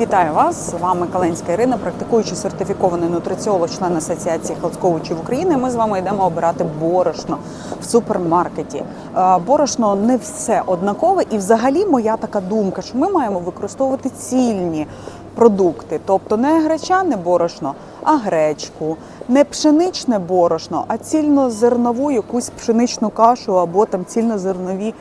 Вітаю вас! З вами Каленська Ірина, практикуючий сертифікований нутриціолог, член Асоціації хелцковичів України. Ми з вами йдемо обирати борошно в супермаркеті. Е, Борошно не все однакове, і взагалі моя така думка, що ми маємо використовувати цільні продукти, тобто не гречане борошно, а гречку, не пшеничне борошно, а цільнозернову якусь пшеничну кашу або там цільнозернові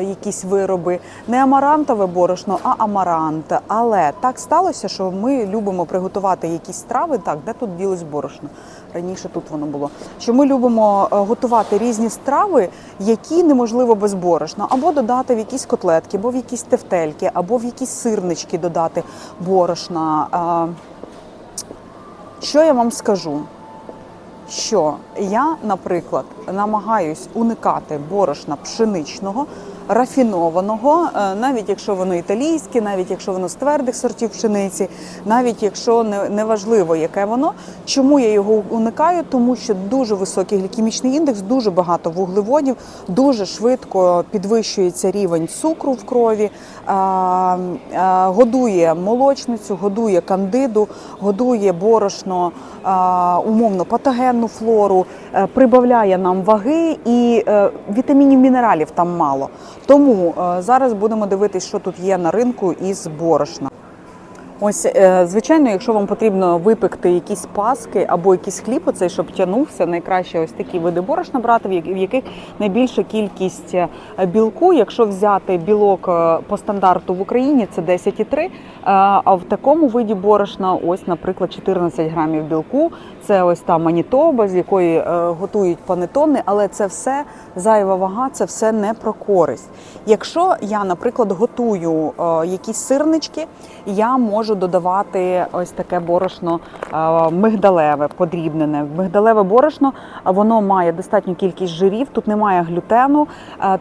якісь вироби, не амарантове борошно, а амарант. Але так сталося, що ми любимо приготувати якісь страви. Так, де тут ділось борошно? Раніше тут воно було. Що ми любимо е, готувати різні страви, які неможливо без борошна, або додати в якісь котлетки, або в якісь тефтельки, або в якісь сирнички додати борошна. Е, Що я вам скажу? Що я, наприклад, намагаюсь уникати борошна пшеничного, рафінованого, е, навіть якщо воно італійське, навіть якщо воно з твердих сортів пшениці, навіть якщо не, важливо, яке воно. Чому я його уникаю? Тому що дуже високий глікемічний індекс, дуже багато вуглеводів, дуже швидко підвищується рівень цукру в крові, годує молочницю, годує кандиду, годує борошно, умовно патогенну флору, прибавляє нам ваги і е, вітамінів, мінералів там мало. Тому е, зараз будемо дивитися, що тут є на ринку із борошна. Ось, е, звичайно, якщо вам потрібно випекти якісь паски або якийсь хліб, оцей, щоб тягнувся, найкраще ось такі види борошна брати, в яких найбільша кількість е, білку. Якщо взяти білок е, по стандарту в Україні, це 10,3, е, а в такому виді борошна, ось, наприклад, 14 грамів білку. Це ось та манітоба, з якої готують панетони, але це все зайва вага, це все не про користь. Якщо я, наприклад, готую якісь сирнички, я можу додавати ось таке борошно мигдалеве, подрібнене. Мигдалеве борошно воно має достатню кількість жирів, тут немає глютену,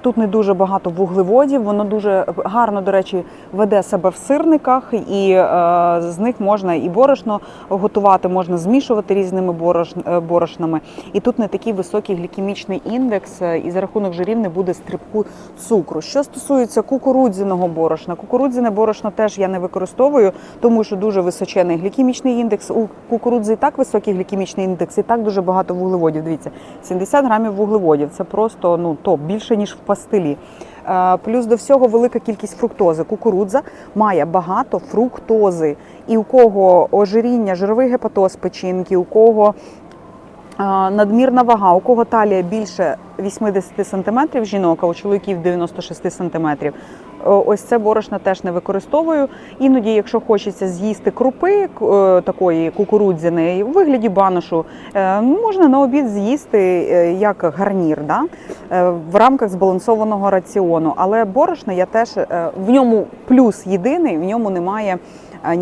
тут не дуже багато вуглеводів. Воно дуже гарно, до речі, веде себе в сирниках, і з них можна і борошно готувати, можна змішувати різними е, борошнами. І тут не такий високий глікемічний індекс, е, і за рахунок жирів не буде стрибку цукру. Що стосується кукурудзяного борошна, кукурудзяне борошно теж я не використовую, тому що дуже височений глікемічний індекс. У кукурудзи і так високий глікемічний індекс, і так дуже багато вуглеводів. Дивіться, 70 грамів вуглеводів. Це просто ну топ, більше ніж в пастилі. Е, Плюс до всього велика кількість фруктози. Кукурудза має багато фруктози. І у кого ожиріння, жировий гепатоз печінки, у кого е, надмірна вага, у кого талія більше 80 см жінок, а у чоловіків 96 см. Ось це борошно теж не використовую. Іноді, якщо хочеться з'їсти крупи е, такої кукурудзяної у вигляді баношу, е, можна на обід з'їсти е, як гарнір да? е, в рамках збалансованого раціону. Але борошно я теж е, в ньому плюс єдиний, в ньому немає е,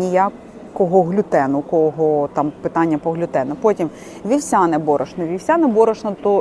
ніякого глютену, у кого там питання по глютену. Потім вівсяне борошно. Вівсяне борошно то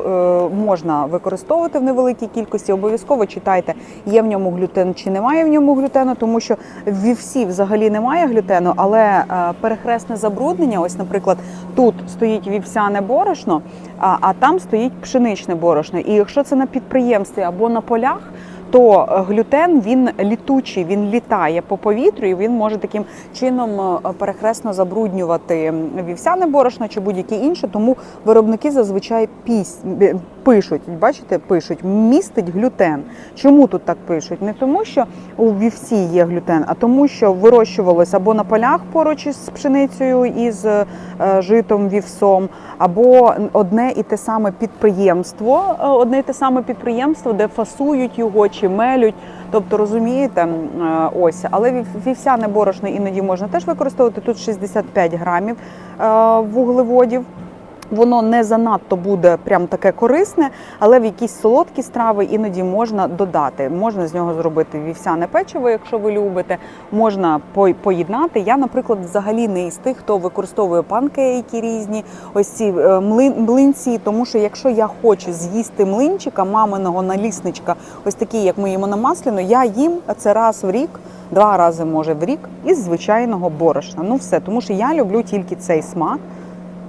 е, можна використовувати в невеликій кількості. Обов'язково читайте, є в ньому глютен чи немає в ньому глютену, тому що в вівсі взагалі немає глютену, але е, перехресне забруднення, ось, наприклад, тут стоїть вівсяне борошно, а, а там стоїть пшеничне борошно. І якщо це на підприємстві або на полях, то е, глютен він літучий, він літає по повітрю, і він може таким чином е, перехресно забруднювати вівсяне борошно чи будь-яке інше. Тому виробники зазвичай піс... пишуть, бачите, пишуть містить глютен. Чому тут так пишуть? Не тому, що у вівсі є глютен, а тому, що вирощувалось або на полях поруч із пшеницею із е, житом вівсом, або одне і те саме підприємство, одне і те саме підприємство, де фасують його чи мелють. Тобто розумієте, е, ось, але вів- вівсяне борошно іноді можна теж використовувати. Тут 65 грамів е, вуглеводів. Воно не занадто буде прям таке корисне, але в якісь солодкі страви іноді можна додати. Можна з нього зробити вівсяне печиво, якщо ви любите. Можна по- поєднати. Я, наприклад, взагалі не із тих, хто використовує панкейки різні, ось ці е, млинці. Тому що якщо я хочу з'їсти млинчика, маминого налісничка, ось такий, як ми їмо на масляну, я їм це раз в рік. Два рази може в рік із звичайного борошна. Ну все, тому що я люблю тільки цей смак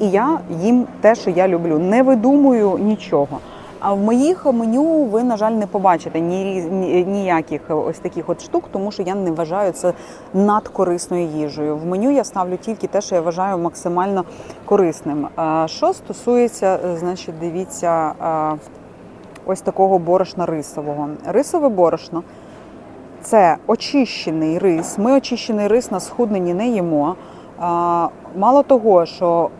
і я їм те, що я люблю. Не видумую нічого. А в моїх меню ви, на жаль, не побачите ні, ні- ніяких ось таких от штук, тому що я не вважаю це надкорисною їжею. В меню я ставлю тільки те, що я вважаю максимально корисним. Що стосується, е, значить, дивіться, ось такого борошна рисового. Рисове борошно це очищений рис. Ми очищений рис на схудненні не їмо. Мало того, що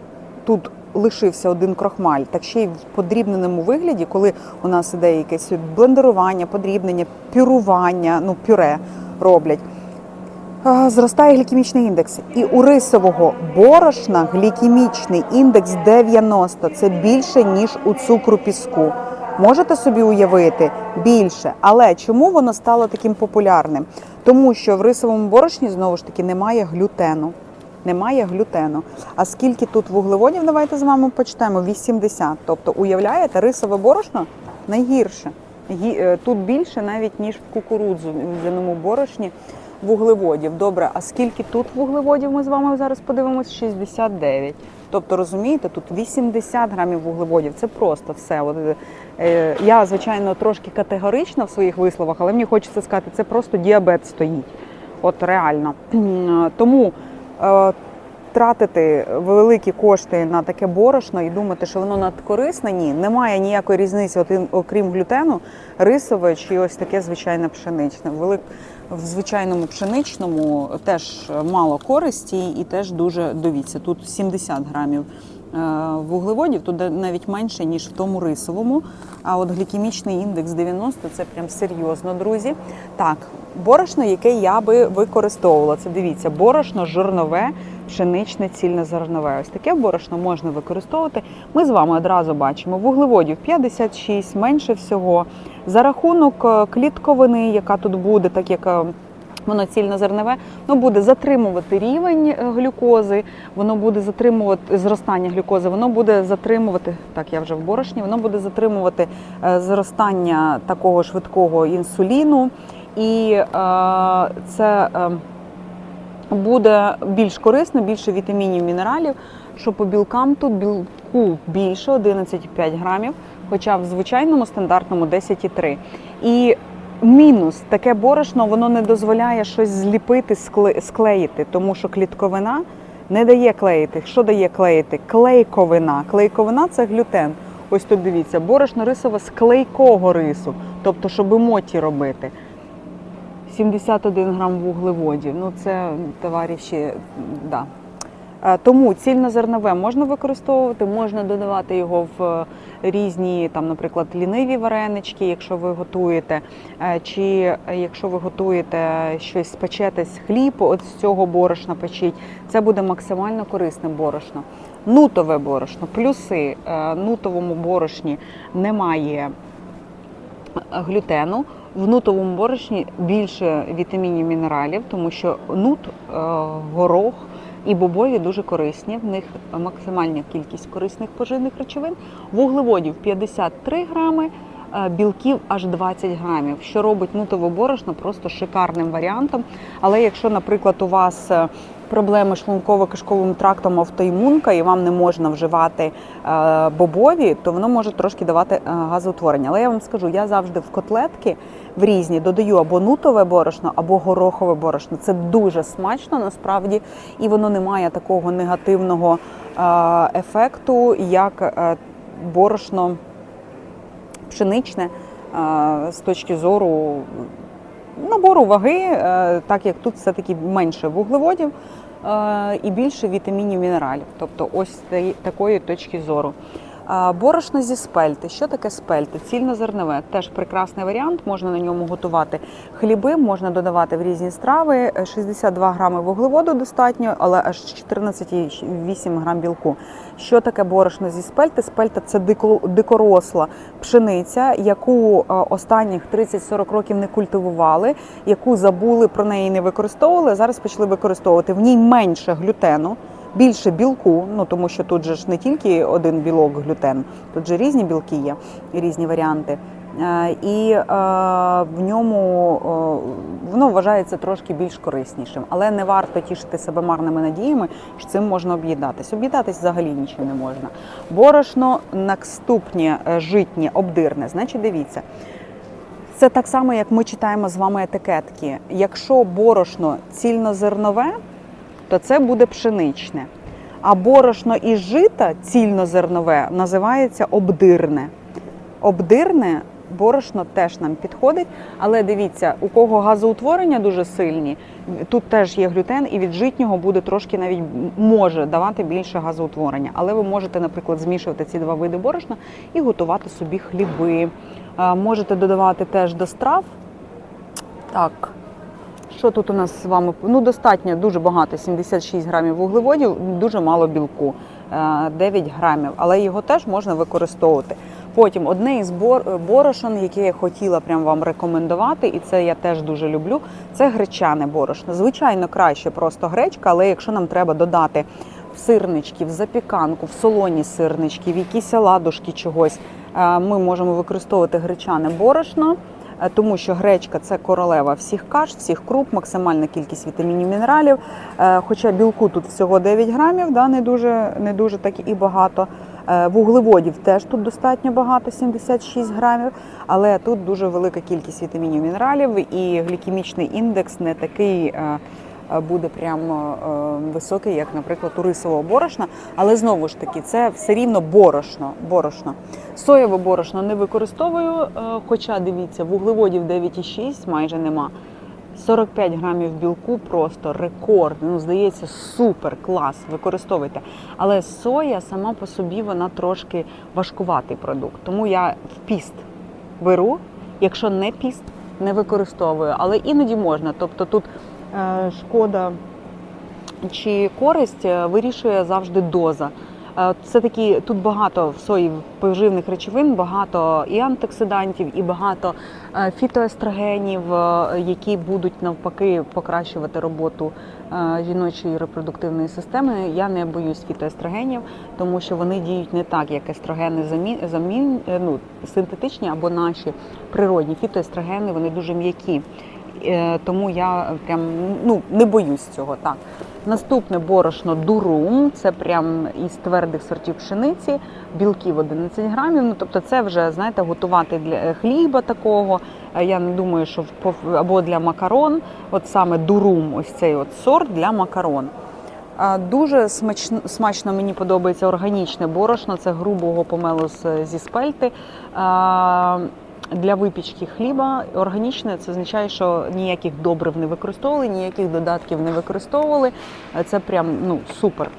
тут лишився один крохмаль, так ще й в подрібненому вигляді, коли у нас іде якесь блендерування, подрібнення, пюрування, ну пюре роблять. Зростає глікемічний індекс. І у рисового борошна глікемічний індекс 90. Це більше, ніж у цукру піску. Можете собі уявити більше. Але чому воно стало таким популярним? Тому що в рисовому борошні знову ж таки немає глютену. Немає глютену. А скільки тут вуглеводів, давайте з вами почитаємо: 80. Тобто, уявляєте, рисове борошно найгірше. Е, Тут більше навіть ніж в кукурудзяному борошні вуглеводів. Добре, а скільки тут вуглеводів ми з вами зараз подивимось? 69. Тобто, розумієте, тут 80 грамів вуглеводів. Це просто все. От, е, я, звичайно, трошки категорична в своїх висловах, але мені хочеться сказати, це просто діабет стоїть. От реально. Тому е, тратити великі кошти на таке борошно і думати, що воно надкорисне, ні, немає ніякої різниці, окрім глютену, рисове чи ось таке звичайне пшеничне. Велик... В звичайному пшеничному теж мало користі і теж дуже дивіться. Тут 70 грамів е, вуглеводів, тут навіть менше, ніж в тому рисовому. А от глікемічний індекс 90 це прям серйозно, друзі. Так, борошно, яке я би використовувала. Це дивіться, борошно жирнове, пшеничне, цільнозернове. Ось таке борошно можна використовувати. Ми з вами одразу бачимо вуглеводів 56, менше всього. За рахунок е, клітковини, яка тут буде, так як. Воно цільнозернове, воно буде затримувати рівень е, глюкози, воно буде затримувати зростання глюкози, воно буде затримувати, так я вже в борошні, воно буде затримувати е, зростання такого швидкого інсуліну, і е, це буде більш корисно, більше вітамінів, мінералів. Що по білкам тут білку більше 11,5 грамів, хоча в звичайному стандартному 10,3. І мінус таке борошно воно не дозволяє щось зліпити, склеїти, тому що клітковина не дає клеїти. Що дає клеїти? Клейковина. Клейковина це глютен. Ось тут дивіться, борошно рисове з клейкого рису, тобто, щоб моті робити. 71 грам вуглеводів. Ну це товариші, да. Тому цільнозернове можна використовувати, можна додавати його в е, різні, там, наприклад, ліниві варенички, якщо ви готуєте, Е, чи е, якщо ви готуєте щось спечете з хліб, от з цього борошна печіть, це буде максимально корисне борошно. Нутове борошно, плюси нутовому борошні немає глютену. В нутовому борошні більше вітамінів, мінералів, тому що нут, горох і бобові дуже корисні. В них максимальна кількість корисних поживних речовин. Вуглеводів 53 грами, білків аж 20 грамів, що робить нутове борошно просто шикарним варіантом. Але якщо, наприклад, у вас е, проблеми з шлунково-кишковим трактом автоімунка і вам не можна вживати е, бобові, то воно може трошки давати е, газоутворення. Але я вам скажу, я завжди в котлетки в різні додаю або нутове борошно, або горохове борошно. Це дуже смачно насправді, і воно не має такого негативного е, ефекту, як е, борошно пшеничне з точки зору набору ваги, е, так як тут все-таки менше вуглеводів е, і більше вітамінів, мінералів. Тобто ось з такої точки зору. Борошно зі спельти. Що таке спельти? Цільнозернове. Теж прекрасний варіант. Можна на ньому готувати хліби, можна додавати в різні страви. Е, 62 грами вуглеводу достатньо, але аж 14,8 грам білку. Що таке борошно зі спельти? Спельта це дико- дикоросла пшениця, яку е, останніх 30-40 років не культивували, яку забули про неї не використовували. Зараз почали використовувати. В ній менше глютену. Більше білку, ну тому що тут же ж не тільки один білок глютен, тут же різні білки є, різні варіанти. Е, І е, в ньому е, воно вважається трошки більш кориснішим, але не варто тішити себе марними надіями, що цим можна об'їдатись. Об'їдатись взагалі нічим не можна. Борошно наступне е, житнє, обдирне. Значить, дивіться. Це так само, як ми читаємо з вами етикетки. Якщо борошно цільнозернове, то це буде пшеничне. А борошно із жита цільнозернове називається обдирне. Обдирне борошно теж нам підходить, але дивіться, у кого газоутворення дуже сильні, тут теж є глютен, і від житнього буде трошки навіть може давати більше газоутворення. Але ви можете, наприклад, змішувати ці два види борошна і готувати собі хліби. Можете додавати теж до страв. Так, що тут у нас з вами? Ну, достатньо дуже багато, 76 грамів вуглеводів, дуже мало білку, е, 9 грамів, але його теж можна використовувати. Потім одне із бор- борошон, яке я хотіла прям вам рекомендувати, і це я теж дуже люблю. Це гречане борошно. Звичайно, краще просто гречка, але якщо нам треба додати в сирнички, в запіканку, в солоні сирнички, в якісь оладушки чогось, е, ми можемо використовувати гречане борошно. Е, тому що гречка це королева всіх каш, всіх круп, максимальна кількість вітамінів, мінералів. Е, Хоча білку тут всього 9 грамів, да, не дуже, не дуже так і багато. Е, Вуглеводів теж тут достатньо багато, 76 грамів, але тут дуже велика кількість вітамінів, мінералів, і глікемічний індекс не такий. Е, Буде прямо е, високий, як, наприклад, у рисового борошна, але знову ж таки, це все рівно борошно. борошно. Соєве борошно не використовую, е, хоча дивіться, вуглеводів 9,6 майже нема. 45 грамів білку просто рекорд. Ну, здається, супер клас. Використовуйте. Але соя сама по собі вона трошки важкуватий продукт. Тому я в піст беру. Якщо не піст, не використовую. Але іноді можна. Тобто тут шкода чи користь е, вирішує завжди доза. Е, Це такі тут багато в сої поживних речовин, багато і антиоксидантів, і багато е, фітоестрогенів, е, які будуть навпаки покращувати роботу е, жіночої репродуктивної системи. Я не боюсь фітоестрогенів, тому що вони діють не так, як естрогени замін, замін е, ну, синтетичні або наші природні фітоестрогени, вони дуже м'які. Е, Тому я прям ну не боюсь цього. Так наступне борошно дурум. Це прям із твердих сортів пшениці, білків 11 грамів. Ну тобто, це вже знаєте, готувати для е, хліба такого. Е, Я не думаю, що в або для макарон. От саме дурум, ось цей от сорт для макарон. Дуже смачно, смачно мені подобається органічне борошно. Це грубого помелу зі спельти. Для випічки хліба органічне це означає, що ніяких добрив не використовували, ніяких додатків не використовували. Це прям ну супер.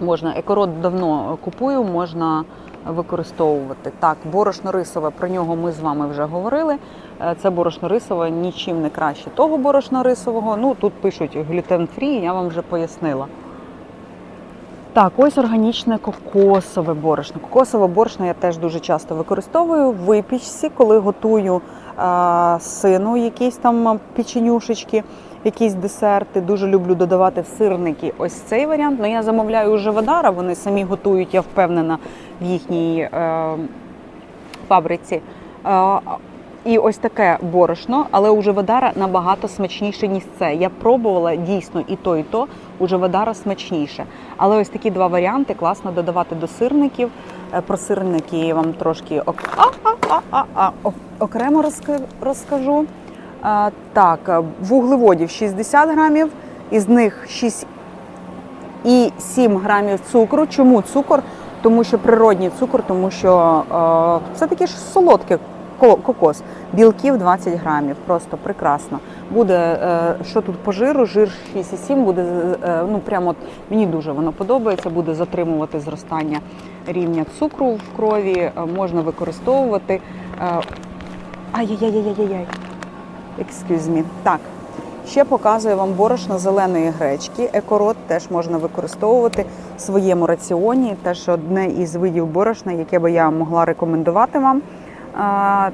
Можна екород давно купую, можна використовувати. Так, борошно рисове, про нього ми з вами вже говорили. Е, Це борошно рисове нічим не краще того борошна рисового. Ну тут пишуть глютен фрі, я вам вже пояснила. Так, ось органічне кокосове борошно. Кокосове борошно я теж дуже часто використовую в випічці, коли готую а, сину якісь там печенюшечки, якісь десерти. Дуже люблю додавати в сирники ось цей варіант. Ну я замовляю уже Вадара, вони самі готують, я впевнена в їхній е, фабриці. Е, і ось таке борошно, але у Живодара набагато смачніше, ніж це. Я пробувала дійсно і то, і то. У Живодара смачніше. Але ось такі два варіанти класно додавати до сирників. Е, Про сирники я вам трошки а, а, а, а, а, окремо розкажу. А, так, е, вуглеводів 60 грамів, із них 6 і 7 грамів цукру. Чому цукор? Тому що природній цукор, тому що е, це таке ж солодке кокос. Білків 20 грамів, просто прекрасно. Буде е, що тут по жиру, жир 6,7 буде е, ну прямо от мені дуже воно подобається, буде затримувати зростання рівня цукру в крові, е, можна використовувати. Е, Ай-яй-яй-яй-яй-яй. Excuse me. Так, Ще показую вам борошно зеленої гречки. Екорот теж можна використовувати в своєму раціоні. Теж одне із видів борошна, яке би я могла рекомендувати вам. А,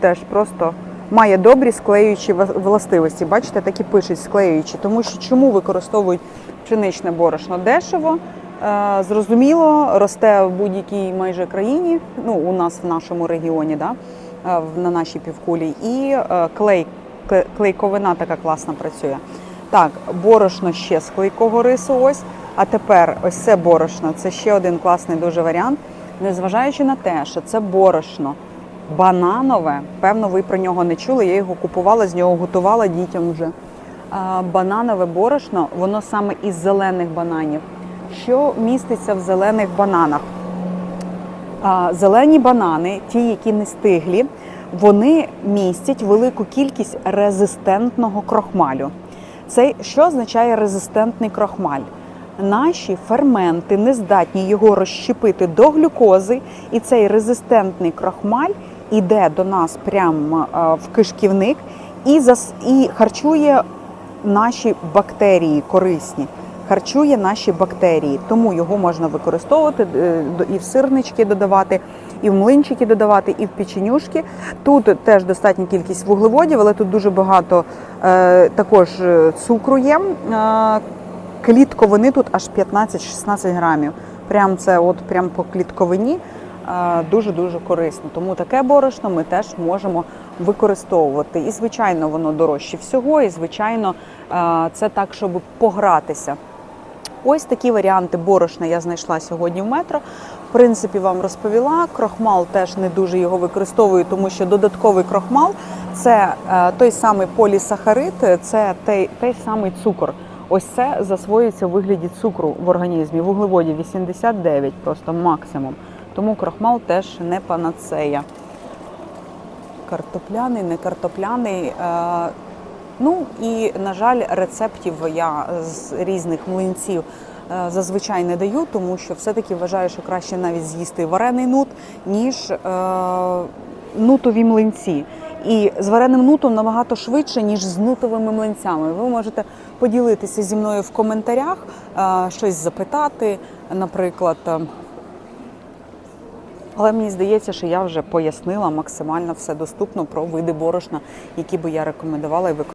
теж просто має добрі склеюючі властивості. Бачите, так і пишуть склеюючі. Тому що чому використовують пшеничне борошно дешево? Е, Зрозуміло, росте в будь-якій майже країні, ну у нас в нашому регіоні, да, е, на нашій півкулі, і е, клей клейковина така класно працює. Так, борошно ще з клейкого рису. Ось. А тепер ось це борошно. Це ще один класний дуже варіант. Незважаючи на те, що це борошно бананове, певно, ви про нього не чули. Я його купувала, з нього готувала дітям вже. Бананове борошно, воно саме із зелених бананів. Що міститься в зелених бананах? Зелені банани, ті, які не стиглі, вони містять велику кількість резистентного крохмалю. Це що означає резистентний крохмаль? Наші ферменти не здатні його розщепити до глюкози, і цей резистентний крохмаль іде до нас прямо в кишківник і, зас... і харчує наші бактерії корисні. Харчує наші бактерії, тому його можна використовувати е, і в сирнички додавати, і в млинчики додавати, і в печенюшки. Тут теж достатня кількість вуглеводів, але тут дуже багато е, також е, цукру є. Е, клітковини тут аж 15-16 грамів. Прям це от прям по клітковині дуже дуже корисно. Тому таке борошно ми теж можемо використовувати. І звичайно, воно дорожче всього, і звичайно, е, це так, щоб погратися. Ось такі варіанти борошна я знайшла сьогодні в метро. В принципі, вам розповіла. Крохмал теж не дуже його використовую, тому що додатковий крохмал це е, той самий полісахарид, це той, той самий цукор. Ось це засвоюється у вигляді цукру в організмі. Вуглеводів 89 просто максимум. Тому крохмал теж не панацея. Картопляний, не картопляний. Е, Ну і на жаль, рецептів я з різних млинців е, зазвичай не даю, тому що все-таки вважаю, що краще навіть з'їсти варений нут, ніж е, нутові млинці. І з вареним нутом набагато швидше, ніж з нутовими млинцями. Ви можете поділитися зі мною в коментарях, е, щось запитати, наприклад. е, але мені здається, що я вже пояснила максимально все доступно про види борошна, які би я рекомендувала і використовувала.